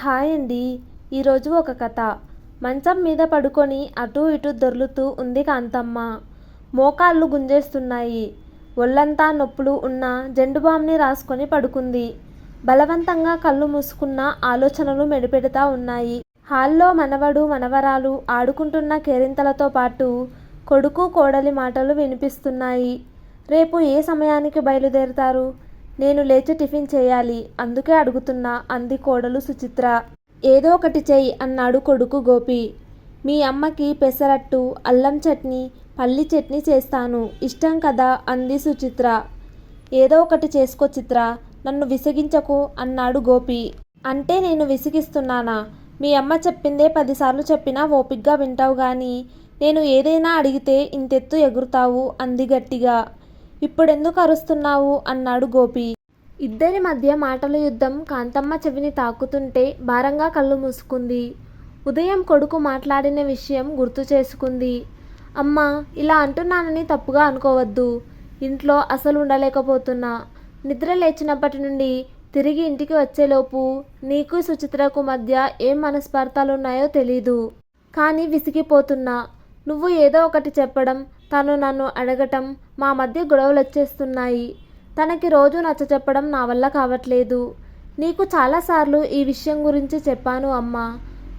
Hi అండి. ఈరోజు ఒక కథ. మంచం మీద పడుకొని అటూ ఇటూ దొర్లుతూ ఉంది కాంతమ్మ. మోకాళ్ళు గుంజేస్తున్నాయి. ఒళ్ళంతా నొప్పులు ఉన్న జెండుబాంని రాసుకొని పడుకుంది. బలవంతంగా కళ్ళు మూసుకున్న ఆలోచనలు మెడిపెడతా ఉన్నాయి. హాల్లో మనవడు మనవరాలు ఆడుకుంటున్న కేరింతలతో పాటు కొడుకు కోడలి మాటలు వినిపిస్తున్నాయి. రేపు ఏ సమయానికి బయలుదేరుతారు? నేను లేచి టిఫిన్ చేయాలి. అందుకే అడుగుతున్నా అంది కోడలు సుచిత్ర. ఏదో ఒకటి చెయ్యి అన్నాడు కొడుకు గోపి. మీ అమ్మకి పెసరట్టు అల్లం చట్నీ పల్లి చట్నీ చేస్తాను. ఇష్టం కదా అంది సుచిత్ర. ఏదో ఒకటి చేసుకో చిత్ర నన్ను విసిగించకు అన్నాడు గోపి. అంటే నేను విసిగిస్తున్నానా? మీ అమ్మ చెప్పిందే పదిసార్లు చెప్పినా ఓపిగ్గా వింటావు గాని నేను ఏదైనా అడిగితే ఇంతెత్తు ఎగురుతావు అంది గట్టిగా. ఇప్పుడెందుకు అరుస్తున్నావు? అన్నాడు గోపి. ఇద్దరి మధ్య మాటల యుద్ధం కాంతమ్మ చెవిని తాకుతుంటే భారంగా కళ్ళు మూసుకుంది. ఉదయం కొడుకు మాట్లాడిన విషయం గుర్తు చేసుకుంది. అమ్మ ఇలా అంటున్నానని తప్పుగా అనుకోవద్దు. ఇంట్లో అసలు ఉండలేకపోతున్నా. నిద్ర లేచినప్పటి నుండి తిరిగి ఇంటికి వచ్చేలోపు నీకు సుచిత్రకు మధ్య ఏం మనస్పార్థాలున్నాయో తెలీదు. కానీ విసిగిపోతున్నా. నువ్వు ఏదో ఒకటి చెప్పడం తను నన్ను అడగటం మా మధ్య గొడవలు వచ్చేస్తున్నాయి తనకి రోజు నచ్చ చెప్పడం నా వల్ల కావట్లేదు. నీకు చాలాసార్లు ఈ విషయం గురించి చెప్పాను అమ్మా.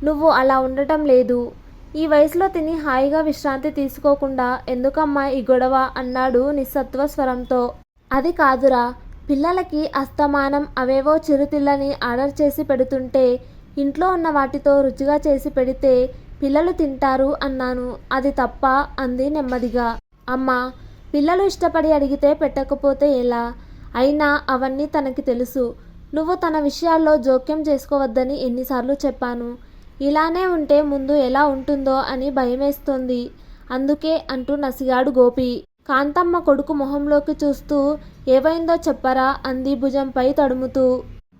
నువ్వు అలా ఉండటం లేదు. ఈ వయసులో తిని హాయిగా విశ్రాంతి తీసుకోకుండా ఎందుకమ్మా ఈ గొడవ అన్నాడు నిస్సత్వ స్వరంతో. అది కాదురా. పిల్లలకి అస్తమానం అవేవో చిరుతిళ్ళని ఆర్డర్ చేసి పెడుతుంటే ఇంట్లో ఉన్న వాటితో రుచిగా చేసి పెడితే పిల్లలు తింటారు అన్నాను. అది తప్ప అంది నెమ్మదిగా. అమ్మా పిల్లలు ఇష్టపడి అడిగితే పెట్టకపోతే ఎలా? అయినా అవన్నీ తనకి తెలుసు. నువ్వు తన విషయాల్లో జోక్యం చేసుకోవద్దని ఎన్నిసార్లు చెప్పాను. ఇలానే ఉంటే ముందు ఎలా ఉంటుందో అని భయమేస్తోంది. అందుకే అంటూ నసిగాడు గోపి. కాంతమ్మ కొడుకు మొహంలోకి చూస్తూ ఏవైందో చెప్పరా? అంది భుజంపై తడుముతూ.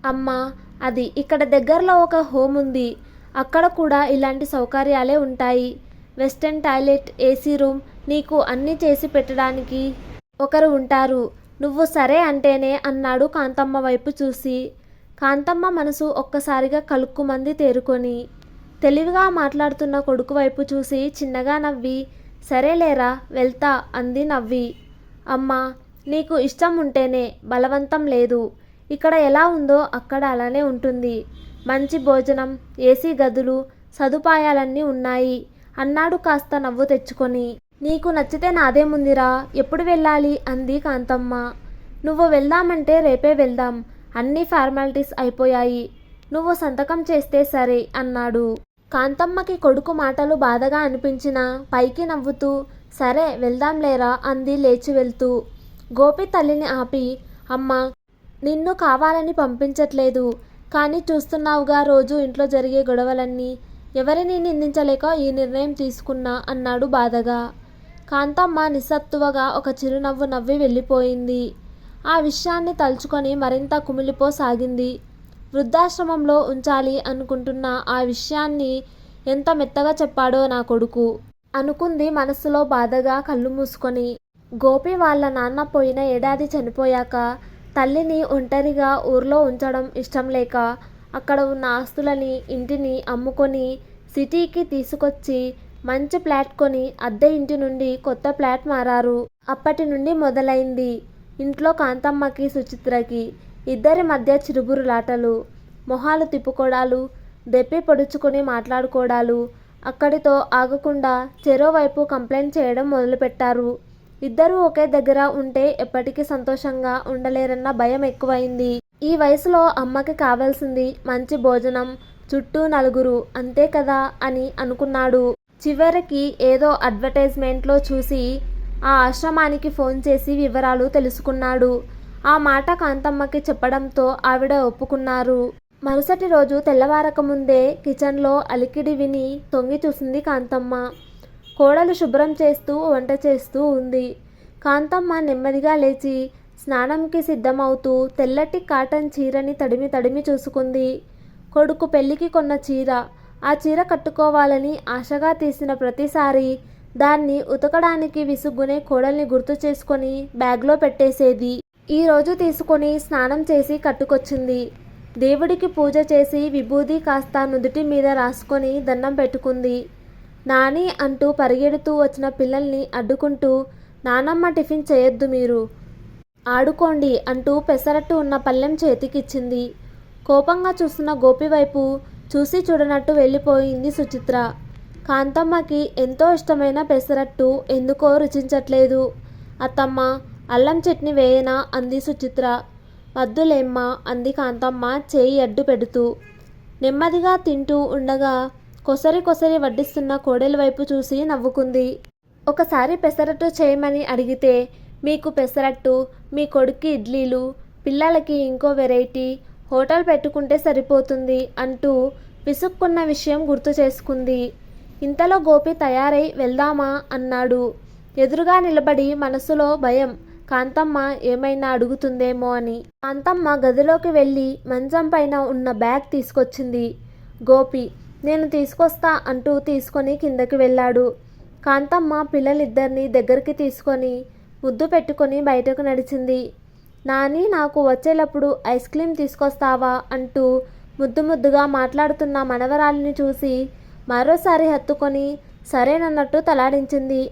అమ్మా అది ఇక్కడ దగ్గరలో ఒక హోమ్ ఉంది అక్కడ కూడా ఇలాంటి సౌకర్యాలే ఉంటాయి. వెస్టర్న్ టాయిలెట్ ఏసీ రూమ్ నీకు అన్నీ చేసి పెట్టడానికి ఒకరు ఉంటారు. నువ్వు సరే అంటేనే అన్నాడు కాంతమ్మ వైపు చూసి. కాంతమ్మ మనసు ఒక్కసారిగా కలుక్కుమంది తేరుకొని. తెలివిగా మాట్లాడుతున్న కొడుకు వైపు చూసి చిన్నగా నవ్వి సరేలేరా వెళ్తా అంది నవ్వి. అమ్మా నీకు ఇష్టం ఉంటేనే బలవంతం లేదు. ఇక్కడ ఎలా ఉందో అక్కడ అలానే ఉంటుంది. మంచి భోజనం ఏసీ గదులు సదుపాయాలన్నీ ఉన్నాయి. అన్నాడు కాస్త నవ్వు తెచ్చుకొని. నీకు నచ్చితే నాదేముందిరా ఎప్పుడు వెళ్ళాలి? అంది కాంతమ్మ. నువ్వు వెళ్దామంటే రేపే వెళ్దాం. అన్ని ఫార్మాలిటీస్ అయిపోయాయి. నువ్వు సంతకం చేస్తే సరే అన్నాడు. కాంతమ్మకి కొడుకు మాటలు బాధగా అనిపించినా పైకి నవ్వుతూ సరే వెళ్దాంలేరా అంది లేచి వెళ్తూ. గోపి తల్లిని ఆపి అమ్మ నిన్ను కావాలని పంపించట్లేదు. కానీ చూస్తున్నావుగా రోజు ఇంట్లో జరిగే గొడవలన్నీ. ఎవరిని నిందించలేక ఈ నిర్ణయం తీసుకున్నా అన్నాడు బాధగా. కాంతమ్మ నిస్సత్తువగా ఒక చిరునవ్వు నవ్వి వెళ్ళిపోయింది. ఆ విషయాన్ని తలుచుకొని మరింత కుమిలిపోసాగింది. వృద్ధాశ్రమంలో ఉంచాలి అనుకుంటున్న ఆ విషయాన్ని ఎంత మెత్తగా చెప్పాడో నా కొడుకు అనుకుంది మనసులో బాధగా కళ్ళు మూసుకొని. గోపి వాళ్ళ నాన్న పోయిన ఏడాది చనిపోయాక తల్లిని ఒంటరిగా ఊర్లో ఉంచడం ఇష్టం లేక అక్కడ ఉన్న ఆస్తులని ఇంటిని అమ్ముకొని సిటీకి తీసుకొచ్చి మంచి ఫ్లాట్ కొని అద్దె ఇంటి నుండి కొత్త ఫ్లాట్ మారారు. అప్పటి నుండి మొదలైంది. ఇంట్లో కాంతమ్మకి సుచిత్రకి ఇద్దరి మధ్య చిరుబురులాటలు మొహాలు తిప్పుకోవడాలు దెప్పి పొడుచుకొని మాట్లాడుకోవడాలు అక్కడితో ఆగకుండా చెరోవైపు కంప్లైంట్ చేయడం మొదలుపెట్టారు. ఇద్దరూ ఒకే దగ్గర ఉంటే ఎప్పటికీ సంతోషంగా ఉండలేరన్న భయం ఎక్కువైంది. ఈ వయసులో అమ్మకి కావాల్సింది మంచి భోజనం చుట్టూ నలుగురు అంతే కదా అని అనుకున్నాడు. చివరికి ఏదో అడ్వర్టైజ్మెంట్లో చూసి ఆ ఆశ్రమానికి ఫోన్ చేసి వివరాలు తెలుసుకున్నాడు. ఆ మాట కాంతమ్మకి చెప్పడంతో ఆవిడ ఒప్పుకున్నారు. మరుసటి రోజు తెల్లవారక ముందే కిచెన్లో అలికిడి విని తొంగి చూసింది కాంతమ్మ. కోడలు శుభ్రం చేస్తూ వంట చేస్తూ ఉంది. కాంతమ్మ నెమ్మదిగా లేచి స్నానంకి సిద్ధమవుతూ తెల్లటి కాటన్ చీరని తడిమి తడిమి చూసుకుంది. కొడుకు పెళ్ళికి కొన్న చీర. ఆ చీర కట్టుకోవాలని ఆశగా తీసిన ప్రతిసారి దాన్ని ఉతకడానికి విసుగ్గునే కోడల్ని గుర్తు చేసుకొని బ్యాగ్లో పెట్టేసేది. ఈ రోజు తీసుకొని స్నానం చేసి కట్టుకొచ్చింది. దేవుడికి పూజ చేసి విభూది కాస్త నుదుటి మీద రాసుకొని దండం పెట్టుకుంది. నాని అంటూ పరిగెడుతూ వచ్చిన పిల్లల్ని అడ్డుకుంటూ నానమ్మ టిఫిన్ చేయొద్దు మీరు. ఆడుకోండి అంటూ పెసరట్టు ఉన్న పళ్ళెం చేతికిచ్చింది. కోపంగా చూస్తున్న గోపి వైపు చూసి చూడనట్టు వెళ్ళిపోయింది సుచిత్ర. కాంతమ్మకి ఎంతో ఇష్టమైన పెసరట్టు ఎందుకో రుచించట్లేదు. అత్తమ్మ అల్లం చట్నీ వేయనా? అంది సుచిత్ర. వద్దులేమ్మా అంది కాంతమ్మ చేయి అడ్డు పెడుతూ నెమ్మదిగా తింటూ ఉండగా కొసరి కొసరి వడ్డిస్తున్న కోడెల వైపు చూసి నవ్వుకుంది. ఒకసారి పెసరట్టు చేయమని అడిగితే మీకు పెసరట్టు మీ కొడుక్కి ఇడ్లీలు పిల్లలకి ఇంకో వెరైటీ హోటల్ పెట్టుకుంటే సరిపోతుంది అంటూ విసుక్కున్న విషయం గుర్తు చేసుకుంది. ఇంతలో గోపి తయారై వెళ్దామా? అన్నాడు. ఎదురుగా నిలబడి మనసులో భయం కాంతమ్మ ఏమైనా అడుగుతుందేమో అని. కాంతమ్మ గదిలోకి వెళ్ళి మంచం పైన ఉన్న బ్యాగ్ తీసుకొచ్చింది. గోపి నేను తీసుకొస్తా అంటూ తీసుకొని కిందకి వెళ్ళాడు. కాంతమ్మ పిల్లలిద్దరిని దగ్గరికి తీసుకొని ముద్దు పెట్టుకొని బయటకు నడిచింది. నాని నాకు వచ్చేటప్పుడు ఐస్ క్రీమ్ తీసుకొస్తావా అంటూ ముద్దు ముద్దుగా మాట్లాడుతున్న మనవరాలిని చూసి మరోసారి హత్తుకొని సరేనన్నట్టు తలాడించింది.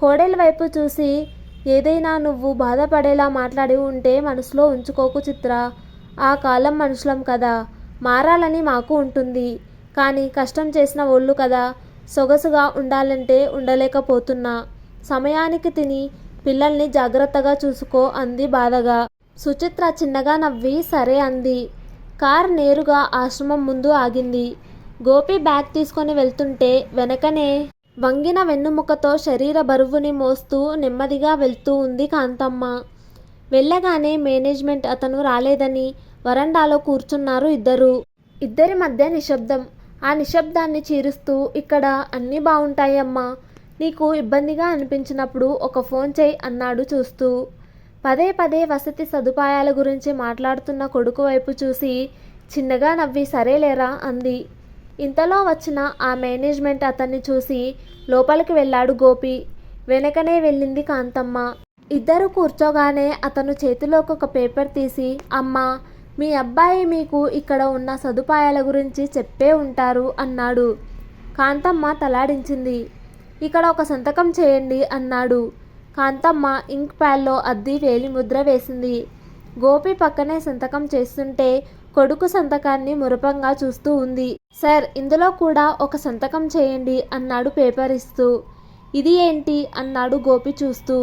కోడెల వైపు చూసి ఏదైనా నువ్వు బాధపడేలా మాట్లాడి ఉంటే మనసులో ఉంచుకోకు చిత్ర. ఆ కాలం మనుషులం కదా. మారాలని మాకు ఉంటుంది. కానీ కష్టం చేసిన ఒళ్ళు కదా సొగసుగా ఉండాలంటే ఉండలేకపోతున్నా. సమయానికి తిని పిల్లల్ని జాగ్రత్తగా చూసుకో అంది బాధగా. సుచిత్ర చిన్నగా నవ్వి సరే అంది. కార్ నేరుగా ఆశ్రమం ముందు ఆగింది. గోపి బ్యాగ్ తీసుకొని వెళ్తుంటే వెనకనే వంగిన వెన్నుముకతో శరీర బరువుని మోస్తూ నెమ్మదిగా వెళ్తూ ఉంది కాంతమ్మ. వెళ్ళగానే మేనేజ్మెంట్ అతను రాలేదని వరండాలో కూర్చున్నారు ఇద్దరు. ఇద్దరి మధ్య నిశ్శబ్దం. ఆ నిశ్శబ్దాన్ని చీరుస్తూ ఇక్కడ అన్నీ బాగుంటాయమ్మా నీకు ఇబ్బందిగా అనిపించినప్పుడు ఒక ఫోన్ చేయి అన్నాడు చూస్తూ. పదే పదే వసతి సదుపాయాల గురించి మాట్లాడుతున్న కొడుకు వైపు చూసి చిన్నగా నవ్వి సరేలేరా అంది. ఇంతలో వచ్చిన ఆ మేనేజ్మెంట్ అతన్ని చూసి లోపలికి వెళ్ళాడు గోపి. వెనకనే వెళ్ళింది కాంతమ్మ. ఇద్దరు కూర్చోగానే అతను చేతిలోకి ఒక పేపర్ తీసి అమ్మా మీ అబ్బాయి మీకు ఇక్కడ ఉన్న సదుపాయాల గురించి చెప్పే ఉంటారు అన్నాడు. కాంతమ్మ తలాడించింది. ఇక్కడ ఒక సంతకం చేయండి అన్నాడు. కాంతమ్మ ఇంక్ ప్యాల్లో అద్ది వేలి ముద్ర వేసింది. గోపి పక్కనే సంతకం చేస్తుంటే కొడుకు సంతకాన్ని మురపంగా చూస్తూ ఉంది. సార్ ఇందులో కూడా ఒక సంతకం చేయండి అన్నాడు పేపర్ ఇస్తూ ఇది ఏంటి? అన్నాడు గోపి చూస్తూ.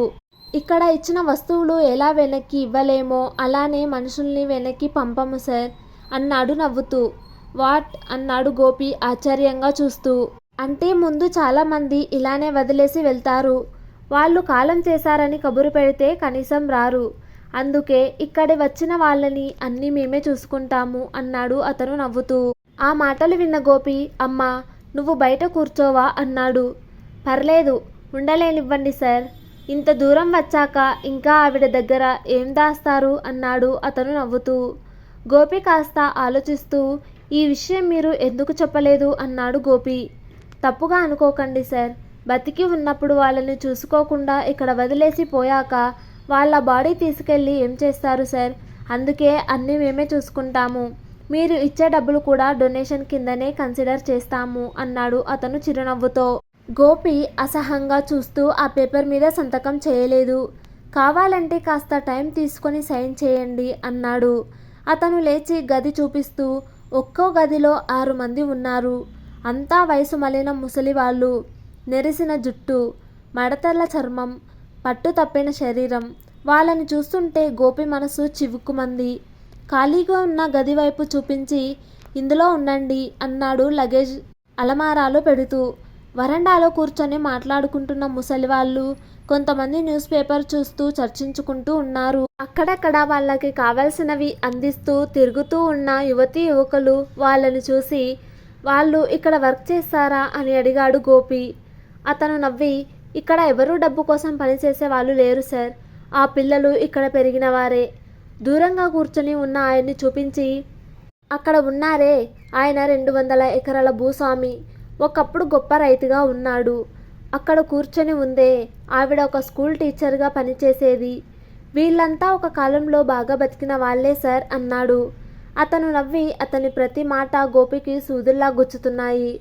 ఇక్కడ ఇచ్చిన వస్తువులు ఎలా వెనక్కి ఇవ్వలేమో అలానే మనుషుల్ని వెనక్కి పంపము సార్. అన్నాడు నవ్వుతూ. వాట్? అన్నాడు గోపి ఆశ్చర్యంగా చూస్తూ. అంటే ముందు చాలామంది ఇలానే వదిలేసి వెళ్తారు. వాళ్ళు కాలం చేశారని కబురు పెడితే కనీసం రారు. అందుకే ఇక్కడి వచ్చిన వాళ్ళని అన్నీ మేమే చూసుకుంటాము అన్నాడు అతను నవ్వుతూ. ఆ మాటలు విన్న గోపి అమ్మా నువ్వు బయట కూర్చోవా అన్నాడు. పర్లేదు ఉండలేనివ్వండి సార్. ఇంత దూరం వచ్చాక ఇంకా ఆవిడ దగ్గర ఏం దాస్తారు అన్నాడు అతను నవ్వుతూ. గోపి కాస్త ఆలోచిస్తూ ఈ విషయం మీరు ఎందుకు చెప్పలేదు అన్నాడు గోపి. తప్పుగా అనుకోకండి సార్. బతికి ఉన్నప్పుడు వాళ్ళని చూసుకోకుండా ఇక్కడ వదిలేసి పోయాక వాళ్ళ బాడీ తీసుకెళ్ళి ఏం చేస్తారు సార్? అందుకే అన్నీ మేమే చూసుకుంటాము. మీరు ఇచ్చే డబ్బులు కూడా డొనేషన్ కిందనే కన్సిడర్ చేస్తాము అన్నాడు అతను చిరునవ్వుతో. గోపి అసహంగా చూస్తూ ఆ పేపర్ మీద సంతకం చేయలేదు. కావాలంటే కాస్త టైం తీసుకొని సైన్ చేయండి అన్నాడు. అతను లేచి గది చూపిస్తూ ఒక్కో గదిలో ఆరు మంది ఉన్నారు. అంతా వయసు మలిన ముసలివాళ్ళు నెరిసిన జుట్టు మడతల చర్మం పట్టు తప్పిన శరీరం. వాళ్ళని చూస్తుంటే గోపి మనసు చివుక్కుమంది. ఖాళీగా ఉన్న గది వైపు చూపించి ఇందులో ఉండండి అన్నాడు లగేజ్ అలమారాలు పెడుతూ. వరండాలో కూర్చొని మాట్లాడుకుంటున్న ముసలివాళ్ళు కొంతమంది న్యూస్ పేపర్ చూస్తూ చర్చించుకుంటూ ఉన్నారు. అక్కడక్కడ వాళ్ళకి కావలసినవి అందిస్తూ తిరుగుతూ ఉన్న యువతీ యువకులు వాళ్ళని చూసి వాళ్ళు ఇక్కడ వర్క్ చేస్తారా? అని అడిగాడు గోపి. అతను నవ్వి ఇక్కడ ఎవరూ డబ్బు కోసం పనిచేసే వాళ్ళు లేరు సార్. ఆ పిల్లలు ఇక్కడ పెరిగిన వారే. దూరంగా కూర్చొని ఉన్న ఆయన్ని చూపించి అక్కడ ఉన్నారే. ఆయన రెండు వందల ఎకరాల భూస్వామి. ఒకప్పుడు గొప్ప రైతుగా ఉన్నాడు. అక్కడ కూర్చొని ఉందే ఆవిడ ఒక స్కూల్ టీచర్గా పనిచేసేది. వీళ్ళంతా ఒక కాలంలో బాగా బతికిన వాళ్ళే సార్ అన్నాడు. అతను నవ్వి అతని ప్రతి మాట గోపికి సూదుల్లా గుచ్చుతున్నాయి.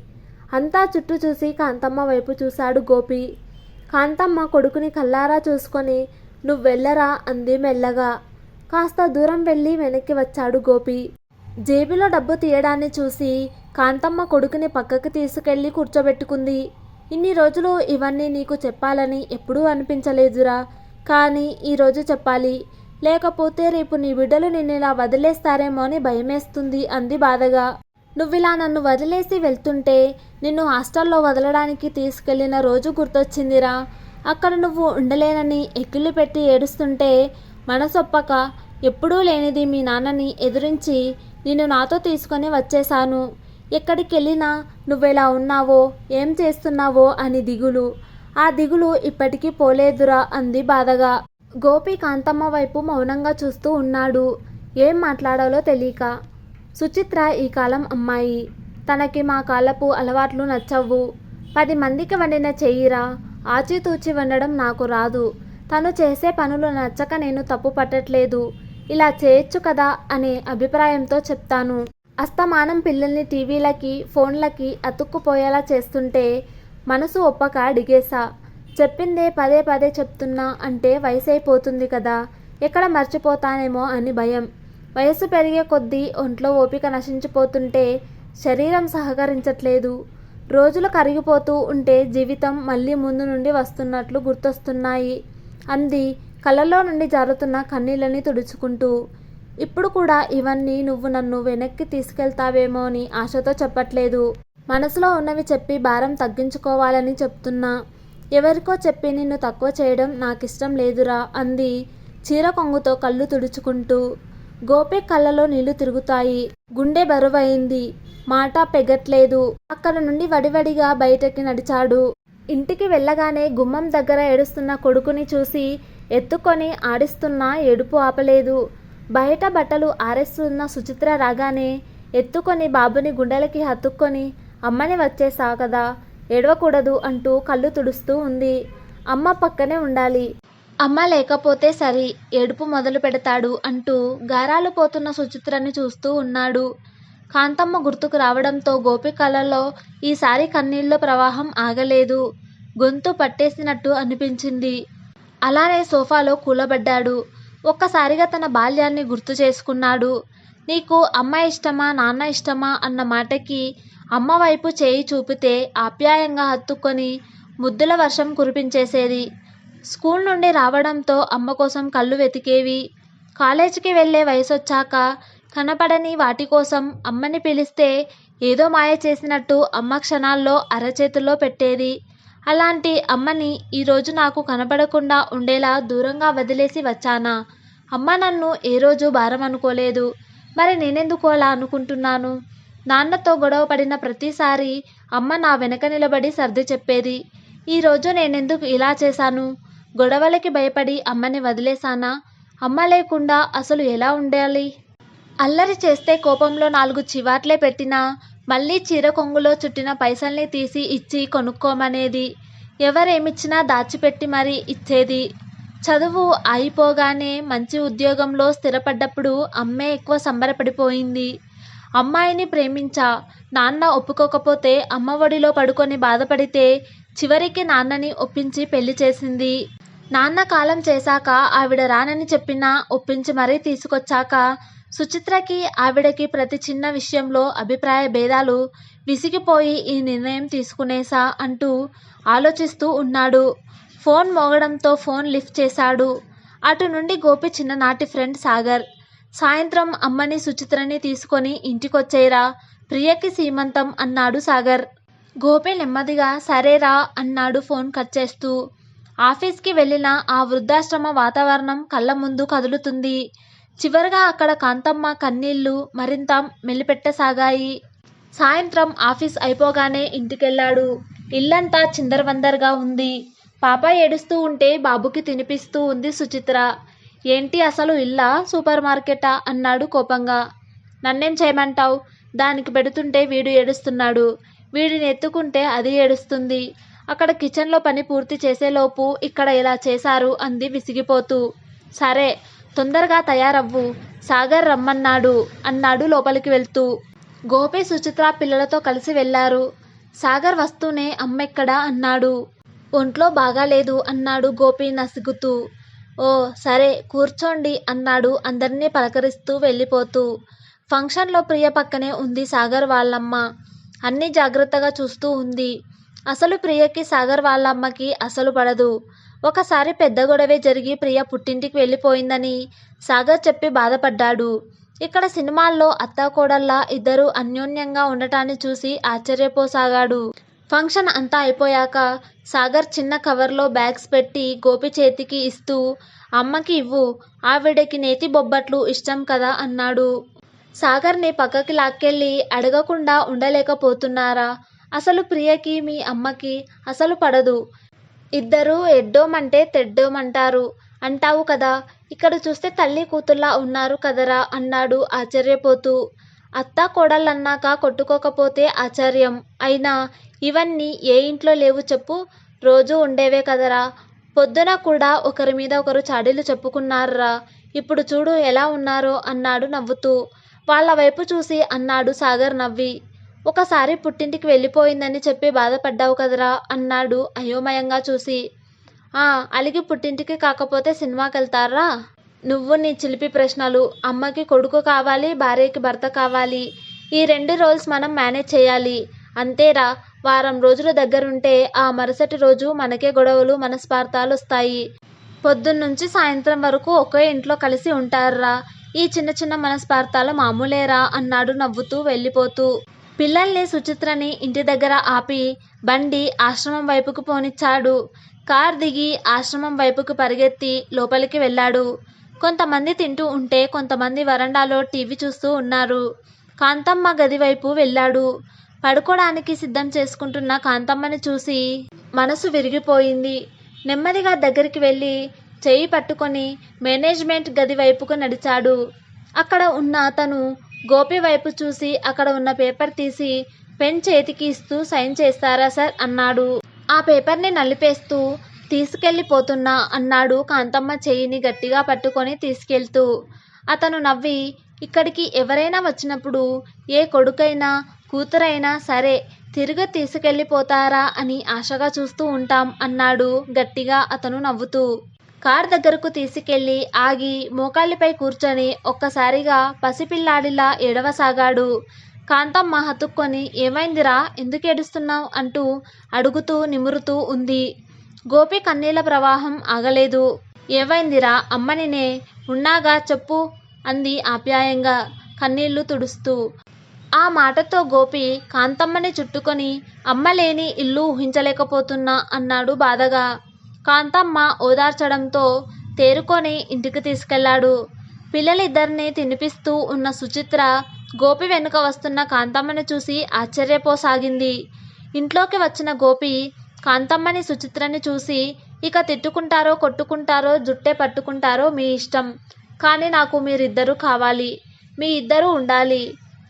అంతా చుట్టూ చూసి కాంతమ్మ వైపు చూశాడు గోపి. కాంతమ్మ కొడుకుని కల్లారా చూసుకొని నువ్వు వెళ్ళరా అంది మెల్లగా. కాస్త దూరం వెళ్ళి వెనక్కి వచ్చాడు గోపి. జేబులో డబ్బు తీయడాన్ని చూసి కాంతమ్మ కొడుకుని పక్కకి తీసుకెళ్ళి కూర్చోబెట్టుకుంది. ఇన్ని రోజులు ఇవన్నీ నీకు చెప్పాలని ఎప్పుడూ అనిపించలేదురా. కానీ ఈరోజు చెప్పాలి. లేకపోతే రేపు నీ బిడ్డలు నిన్ను వదిలేస్తారేమో అని భయమేస్తుంది అంది బాధగా. నువ్విలా నన్ను వదిలేసి వెళ్తుంటే నిన్ను హాస్టల్లో వదలడానికి తీసుకెళ్ళిన రోజు గుర్తొచ్చిందిరా. అక్కడ నువ్వు ఉండలేనని ఎక్కిళ్ళు పెట్టి ఏడుస్తుంటే మనసొప్పక ఎప్పుడూ లేనిది మీ నాన్నని ఎదురించి నిన్ను నాతో తీసుకొని వచ్చేశాను. ఎక్కడికి వెళ్ళినా నువ్వెలా ఉన్నావో ఏం చేస్తున్నావో అని దిగులు. ఆ దిగులు ఇప్పటికీ పోలేదురా అంది బాధగా. గోపి కాంతమ్మ వైపు మౌనంగా చూస్తూ ఉన్నాడు. ఏం మాట్లాడాలో తెలియక సుచిత్ర ఈ కాలం అమ్మాయి. తనకి మా కాలపు అలవాట్లు నచ్చవు. పది మందికి వండిన చెయ్యిరా. ఆచితూచి వండడం నాకు రాదు. తను చేసే పనులు నచ్చక నేను తప్పు పట్టట్లేదు. ఇలా చేయొచ్చు కదా అనే అభిప్రాయంతో చెప్తాను. అస్తమానం పిల్లల్ని టీవీలకి ఫోన్లకి అతుక్కుపోయేలా చేస్తుంటే మనసు ఒప్పక అడిగేశా చెప్పిందే పదే పదే చెప్తున్నా అంటే వయసు అయిపోతుంది కదా ఎక్కడ మర్చిపోతానేమో అని భయం. వయసు పెరిగే కొద్దీ ఒంట్లో ఓపిక నశించిపోతుంటే శరీరం సహకరించట్లేదు. రోజులు కరిగిపోతూ ఉంటే జీవితం మళ్ళీ ముందు నుండి వస్తున్నట్లు గుర్తొస్తున్నాయి అంది కళ్ళలో నుండి జారుతున్న కన్నీళ్ళని తుడుచుకుంటూ. ఇప్పుడు కూడా ఇవన్నీ నువ్వు నన్ను వెనక్కి తీసుకెళ్తావేమో అని ఆశతో చెప్పట్లేదు. మనసులో ఉన్నవి చెప్పి భారం తగ్గించుకోవాలని చెప్తున్నా. ఎవరికో చెప్పి నిన్ను తక్కువ చేయడం నాకిష్టం లేదురా అంది చీర కొంగుతో కళ్ళు తుడుచుకుంటూ. గోపి కళ్ళలో నీళ్ళు తిరుగుతాయి. గుండె బరువైంది. మాట పెగట్లేదు. అక్కడ నుండి వడివడిగా బయటకి నడిచాడు. ఇంటికి వెళ్ళగానే గుమ్మం దగ్గర ఏడుస్తున్న కొడుకుని చూసి ఎత్తుకొని ఆడిస్తున్నా ఏడుపు ఆపలేదు. బయట బట్టలు ఆరేస్తున్న సుచిత్ర రాగానే ఎత్తుకొని బాబుని గుండెలకి హత్తుక్కొని అమ్మని వచ్చేసా కదా ఏడవకూడదు అంటూ కళ్ళు తుడుస్తూ ఉంది. అమ్మ పక్కనే ఉండాలి. అమ్మ లేకపోతే సరి ఏడుపు మొదలు పెడతాడు అంటూ గారాలు పోతున్న సుచిత్రని చూస్తూ ఉన్నాడు. కాంతమ్మ గుర్తుకు రావడంతో గోపి కళ్ళలో ఈసారి కన్నీళ్ళ ప్రవాహం ఆగలేదు. గొంతు పట్టేసినట్టు అనిపించింది. అలానే సోఫాలో కూలబడ్డాడు. ఒక్కసారిగా తన బాల్యాన్ని గుర్తు చేసుకున్నాడు. నీకు అమ్మ ఇష్టమా నాన్న ఇష్టమా అన్న మాటకి అమ్మ వైపు చేయి చూపితే ఆప్యాయంగా హత్తుకొని ముద్దుల వర్షం కురిపించేసేది. స్కూల్ నుండి రావడంతో అమ్మ కోసం కళ్ళు వెతికేవి. కాలేజీకి వెళ్ళే వయసొచ్చాక కనపడని వాటి కోసం అమ్మని పిలిస్తే ఏదో మాయ చేసినట్టు అమ్మ క్షణాల్లో అరచేతుల్లో పెట్టేది. అలాంటి అమ్మని ఈరోజు నాకు కనపడకుండా ఉండేలా దూరంగా వదిలేసి వచ్చానా? అమ్మ నన్ను ఏ రోజు భారం అనుకోలేదు. మరి నేనెందుకు అలా అనుకుంటున్నాను? నాన్నతో గొడవ పడిన ప్రతిసారి అమ్మ నా వెనక నిలబడి సర్ది చెప్పేది. ఈరోజు నేనెందుకు ఇలా చేశాను? గొడవలకి భయపడి అమ్మని వదిలేశానా? అమ్మ లేకుండా అసలు ఎలా ఉండాలి? అల్లరి చేస్తే కోపంలో నాలుగు చివాట్లే పెట్టినా మళ్ళీ చీర కొంగులో చుట్టిన పైసల్ని తీసి ఇచ్చి కొనుక్కోమనేది. ఎవరేమిచ్చినా దాచిపెట్టి మరీ ఇచ్చేది. చదువు అయిపోగానే మంచి ఉద్యోగంలో స్థిరపడ్డప్పుడు అమ్మే ఎక్కువ సంబరపడిపోయింది. అమ్మాయిని ప్రేమించా. నాన్న ఒప్పుకోకపోతే అమ్మ ఒడిలో పడుకొని బాధపడితే చివరికి నాన్నని ఒప్పించి పెళ్ళి చేసింది. నాన్న కాలం చేశాక ఆవిడ రానని చెప్పినా ఒప్పించి మరీ తీసుకొచ్చాక సుచిత్రకి ఆవిడకి ప్రతి చిన్న విషయంలో అభిప్రాయ భేదాలు విసిగిపోయి ఈ నిర్ణయం తీసుకునేసా అంటూ ఆలోచిస్తూ ఉన్నాడు. ఫోన్ మోగడంతో ఫోన్ లిఫ్ట్ చేశాడు. అటు నుండి గోపి చిన్ననాటి ఫ్రెండ్ సాగర్. సాయంత్రం అమ్మని సుచిత్రని తీసుకొని ఇంటికొచ్చేరా ప్రియకి సీమంతం అన్నాడు సాగర్. గోపి నెమ్మదిగా సరేరా అన్నాడు ఫోన్ కట్ చేస్తూ. ఆఫీస్కి వెళ్ళిన ఆ వృద్ధాశ్రమ వాతావరణం కళ్ళ ముందు కదులుతుంది. చివరగా అక్కడ కాంతమ్మ కన్నీళ్ళు మరింత మెలిపెట్టసాగాయి. సాయంత్రం ఆఫీస్ అయిపోగానే ఇంటికెళ్ళాడు. ఇల్లంతా చిందరవందరగా ఉంది. పాప ఏడుస్తూ ఉంటే బాబుకి తినిపిస్తూ ఉంది సుచిత్ర. ఏంటి అసలు ఇల్లా సూపర్ మార్కెటా? అన్నాడు కోపంగా. నన్నేం చేయమంటావు? దానికి పెడుతుంటే వీడు ఏడుస్తున్నాడు. వీడిని ఎత్తుకుంటే అది ఏడుస్తుంది. అక్కడ కిచెన్లో పని పూర్తి చేసేలోపు ఇక్కడ ఇలా చేశారు అంది విసిగిపోతూ. సరే తొందరగా తయారవ్వు. సాగర్ రమ్మన్నాడు. అన్నాడు లోపలికి వెళ్తూ. గోపి సుచిత్ర పిల్లలతో కలిసి వెళ్ళారు. సాగర్ వస్తూనే అమ్మెక్కడా అన్నాడు. ఒంట్లో బాగాలేదు అన్నాడు గోపి నసుగుతూ. ఓ సరే కూర్చోండి అన్నాడు అందరినీ పలకరిస్తూ వెళ్ళిపోతూ. ఫంక్షన్లో ప్రియ పక్కనే ఉంది సాగర్ వాళ్ళమ్మ. అన్నీ జాగ్రత్తగా చూస్తూ ఉంది. అసలు ప్రియకి సాగర్ వాళ్ళమ్మకి అసలు పడదు. ఒకసారి పెద్ద గొడవే జరిగి ప్రియ పుట్టింటికి వెళ్ళిపోయిందని సాగర్ చెప్పి బాధపడ్డాడు. ఇక్కడ సినిమాల్లో అత్తాకోడల్లా ఇద్దరు అన్యోన్యంగా ఉండటాన్ని చూసి ఆశ్చర్యపోసాగాడు. ఫంక్షన్ అంతా అయిపోయాక సాగర్ చిన్న కవర్లో బ్యాగ్స్ పెట్టి గోపి చేతికి ఇస్తూ అమ్మకి ఇవ్వు ఆవిడకి నేతి బొబ్బట్లు ఇష్టం కదా అన్నాడు. సాగర్ని పక్కకి లాక్కెళ్ళి అడగకుండా ఉండలేకపోతున్నారా? అసలు ప్రియకి మీ అమ్మకి అసలు పడదు. ఇద్దరు ఎడ్డోమంటే తెడ్డోమంటారు. అంటావు కదా ఇక్కడ చూస్తే తల్లి కూతుర్లా ఉన్నారు కదరా అన్నాడు ఆశ్చర్యపోతూ. అత్త కోడళ్ళన్నాక కొట్టుకోకపోతే ఆశ్చర్యం. అయినా ఇవన్నీ ఏ ఇంట్లో లేవు చెప్పు రోజు ఉండేవే కదరా. పొద్దున కూడా ఒకరి మీద ఒకరు చాడీలు చెప్పుకున్నారా ఇప్పుడు చూడు ఎలా ఉన్నారో అన్నాడు నవ్వుతూ. వాళ్ళ వైపు చూసి అన్నాడు సాగర్ నవ్వి. ఒకసారి పుట్టింటికి వెళ్ళిపోయిందని చెప్పి బాధపడ్డావు కదరా అన్నాడు అయోమయంగా చూసి. ఆ అలిగి పుట్టింటికి కాకపోతే సినిమాకి వెళ్తారా నువ్వు నీ చిలిపి ప్రశ్నలు అమ్మకి కొడుకు కావాలి భార్యకి భర్త కావాలి ఈ రెండు రోల్స్ మనం మేనేజ్ చేయాలి. అంతేరా వారం రోజుల దగ్గరుంటే ఆ మరుసటి రోజు మనకే గొడవలు మనస్పార్థాలు వస్తాయి. పొద్దున్నుంచి సాయంత్రం వరకు ఒకే ఇంట్లో కలిసి ఉంటారురా. ఈ చిన్న చిన్న మనస్పార్థాలు మామూలేరా అన్నాడు నవ్వుతూ వెళ్ళిపోతూ. పిల్లల్ని సుచిత్రని ఇంటి దగ్గర ఆపి బండి ఆశ్రమం వైపుకు పోనిచ్చాడు. కార్ దిగి ఆశ్రమం వైపుకు పరిగెత్తి లోపలికి వెళ్ళాడు. కొంతమంది తింటూ ఉంటే కొంతమంది వరండాలో టీవీ చూస్తూ ఉన్నారు. కాంతమ్మ గది వైపు వెళ్ళాడు. పడుకోవడానికి సిద్ధం చేసుకుంటున్న కాంతమ్మని చూసి మనసు విరిగిపోయింది. నెమ్మదిగా దగ్గరికి వెళ్ళి చేయి పట్టుకొని మేనేజ్మెంట్ గది వైపుకు నడిచాడు. అక్కడ ఉన్న అతను గోపి వైపు చూసి అక్కడ ఉన్న పేపర్ తీసి పెన్ చేతికి ఇస్తూ సైన్ చేస్తారా సార్? అన్నాడు. ఆ పేపర్ని నలిపేస్తూ తీసుకెళ్ళిపోతున్నా అన్నాడు కాంతమ్మ చేయిని గట్టిగా పట్టుకొని తీసుకెళ్తూ. అతను నవ్వి ఇక్కడికి ఎవరైనా వచ్చినప్పుడు ఏ కొడుకైనా కూతురైనా సరే తిరిగి తీసుకెళ్ళిపోతారా అని ఆశగా చూస్తూ ఉంటాం అన్నాడు గట్టిగా అతను నవ్వుతూ. కార్ దగ్గరకు తీసుకెళ్ళి ఆగి మోకాళ్ళపై కూర్చొని ఒక్కసారిగా పసిపిల్లాడిలా ఏడవసాగాడు. కాంతమ్మ హతుక్కొని ఏమైందిరా? ఎందుకు ఏడుస్తున్నావు? అంటూ అడుగుతూ నిమురుతూ ఉంది. గోపి కన్నీళ్ళ ప్రవాహం ఆగలేదు. ఏవైందిరా అమ్మనినే ఉన్నాగా చెప్పు అంది ఆప్యాయంగా కన్నీళ్ళు తుడుస్తూ. ఆ మాటతో గోపి కాంతమ్మని చుట్టుకొని అమ్మలేని ఇల్లు ఊహించలేకపోతున్నా అన్నాడు బాధగా. కాంతమ్మ ఓదార్చడంతో తేరుకొని ఇంటికి తీసుకెళ్ళాడు. పిల్లలిద్దరిని తినిపిస్తూ ఉన్న సుచిత్ర గోపి వెనుక వస్తున్న కాంతమ్మని చూసి ఆశ్చర్యపోసాగింది. ఇంట్లోకి వచ్చిన గోపి కాంతమ్మని సుచిత్రని చూసి ఇక తిట్టుకుంటారో కొట్టుకుంటారో జుట్టే పట్టుకుంటారో మీ ఇష్టం. కానీ నాకు మీరిద్దరూ కావాలి. మీ ఇద్దరూ ఉండాలి.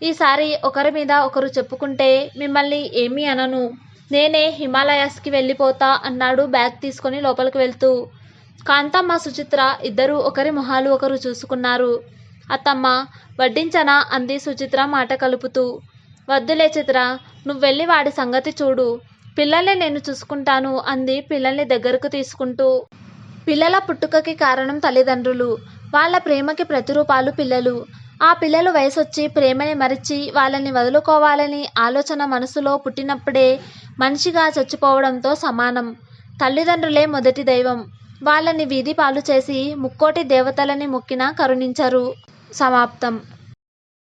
ఈసారి ఒకరి మీద ఒకరు చెప్పుకుంటే మిమ్మల్ని ఏమీ అనను. నేనే హిమాలయాస్కి వెళ్ళిపోతా అన్నాడు బ్యాగ్ తీసుకొని లోపలికి వెళ్తూ. కాంతమ్మ సుచిత్ర ఇద్దరూ ఒకరి మొహాలు ఒకరు చూసుకున్నారు. అత్తమ్మ వడ్డించనా? అంది సుచిత్ర మాట కలుపుతూ. వద్దులే చిత్ర నువ్వెళ్ళి వాడి సంగతి చూడు. పిల్లల్ని నేను చూసుకుంటాను అంది పిల్లల్ని దగ్గరకు తీసుకుంటూ. పిల్లల పుట్టుకకి కారణం తల్లిదండ్రులు. వాళ్ళ ప్రేమకి ప్రతిరూపాలు పిల్లలు. ఆ పిల్లలు వయసొచ్చి ప్రేమని మరిచి వాళ్ళని వదులుకోవాలని ఆలోచన మనసులో పుట్టినప్పుడే మనిషిగా చచ్చిపోవడంతో సమానం. తల్లిదండ్రులే మొదటి దైవం. వాళ్ళని వీధి పాలు చేసి ముక్కోటి దేవతలని మొక్కినా కరుణించరు. సమాప్తం.